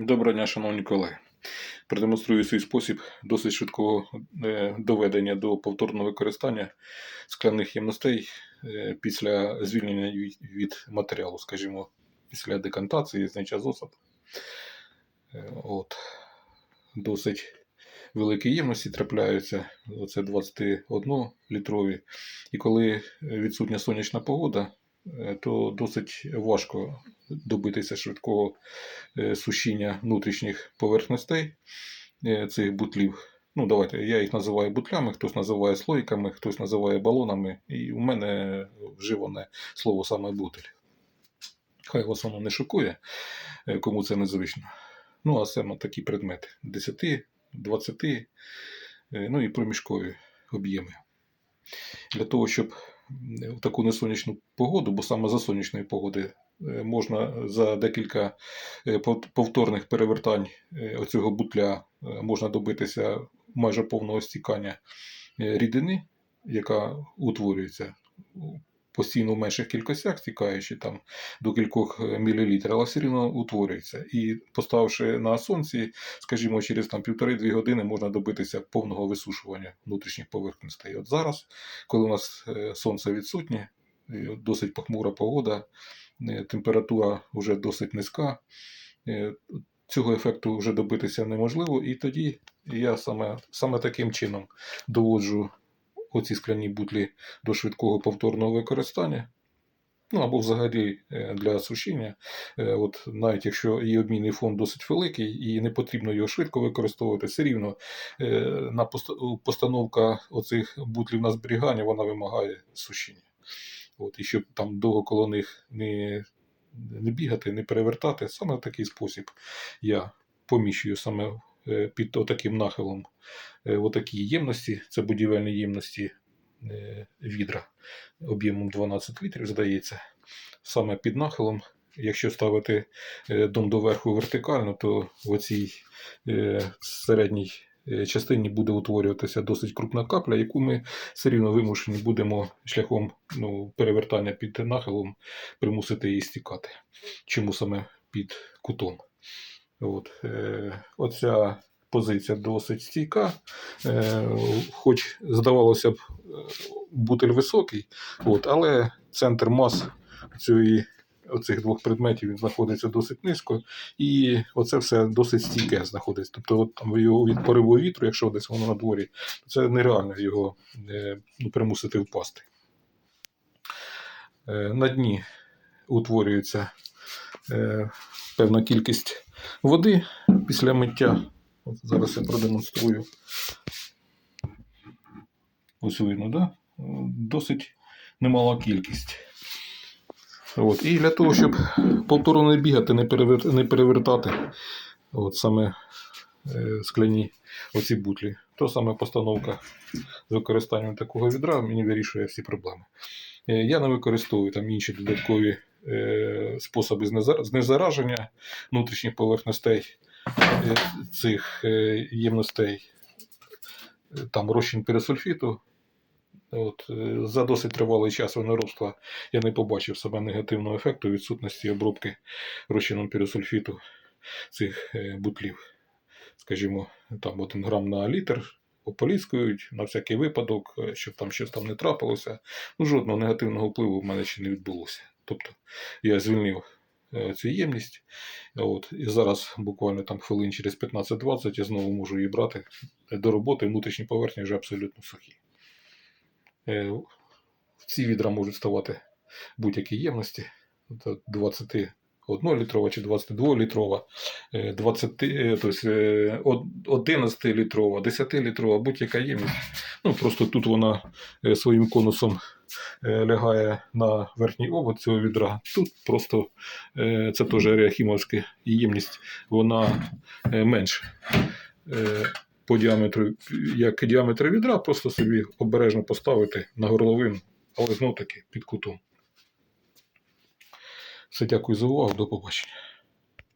Доброго дня, шановні колеги. Продемонструю свій спосіб досить швидкого е, доведення до повторного використання скляних ємностей е, після звільнення від- матеріалу, скажімо, після декантації, зняття з осаду. Е, От. Досить великі ємності трапляються, оце 21 літрові. І коли відсутня сонячна погода, то досить важко добитися швидкого е, сушіння внутрішніх поверхностей е, цих бутлів. Ну, давайте, я їх називаю бутлями, хтось називає слойками, хтось називає балонами, і у мене вживане слово саме бутель. Хай вас воно не шокує, е, кому це незвично. Ну, а саме такі предмети: 10, 20, е, ну і проміжкові об'єми. Для того, щоб в таку несонячну погоду, бо саме за сонячної погоди можна за декілька е, повторних перевертань е, оцього бутля е, можна добитися майже повного стікання е, рідини, яка утворюється постійно в менших кількостях, стікаючи там до кількох е, мілілітрів, але все рівно утворюється. І поставивши на сонці, скажімо, через там півтори-дві години можна добитися повного висушування внутрішніх поверхностей. От зараз, коли у нас е, сонце відсутнє, досить похмура погода, е, температура вже досить низька. е, Цього ефекту вже добитися неможливо, і тоді я саме, саме таким чином доводжу оці скляні бутлі до швидкого повторного використання. Ну або взагалі е, для сушіння. От навіть якщо її обмінний фонд досить великий і не потрібно його швидко використовувати, все рівно на постановка оцих бутлів на зберігання вона вимагає сушіння. От, і щоб там довго коло них не, не бігати, не перевертати, саме в такий спосіб я поміщую саме е, під отаким нахилом е, отакі ємності, це будівельні ємності е, відра об'ємом 12 літрів, здається, саме під нахилом. Якщо ставити е, дом доверху вертикально, то в оцій е, середній е, частині буде утворюватися досить крупна капля, яку ми все рівно вимушені будемо шляхом ну, перевертання під нахилом примусити її стікати. Чому саме під кутом? От, е, оця позиція досить стійка, е, хоч здавалося б, е, бутиль високий, от, але центр мас цієї, оцих двох предметів він знаходиться досить низько, і оце все досить стійке знаходиться. Тобто, от, там, його від пориву вітру, якщо десь воно на дворі, це нереально його е, ну, примусити впасти. Е, на дні утворюється е, певна кількість води після миття. От зараз я продемонструю. Ось видно, да? Досить немала кількість. От. І для того, щоб повторно не бігати, не, перевер... не перевертати от саме е, скляні оці бутлі, то саме постановка з використанням такого відра мені вирішує всі проблеми. Е, Я не використовую там інші додаткові е, способи знезараження внутрішніх поверхностей е, цих е, ємностей. Е, Там розчин пересульфіту. От, е, за досить тривалий час виноробства я не побачив себе негативного ефекту відсутності обробки розчином пересульфіту цих е, бутлів. Скажімо, там 1 грам на літр ополіскують на всякий випадок, е, щоб там щось там не трапилося. Ну, жодного негативного впливу в мене ще не відбулося. Тобто я звільнив цю ємність. От, і зараз буквально там хвилин через 15-20 я знову можу її брати до роботи. Внутрішні поверхні вже абсолютно сухі. Е, В ці відра можуть ставати будь-які ємності. 21 літрова чи 22 літрова, 20, е, тобто е, 11 літрова, 10 літрова, будь-яка ємність. Ну, просто тут вона е, своїм конусом е, лягає на верхній обод цього відра. Тут просто е, це теж реахімовська ємність, вона е, менша. Е, По діаметру, як діаметр відра, просто собі обережно поставити на горловину, але знов таки під кутом. Все, дякую за увагу, до побачення.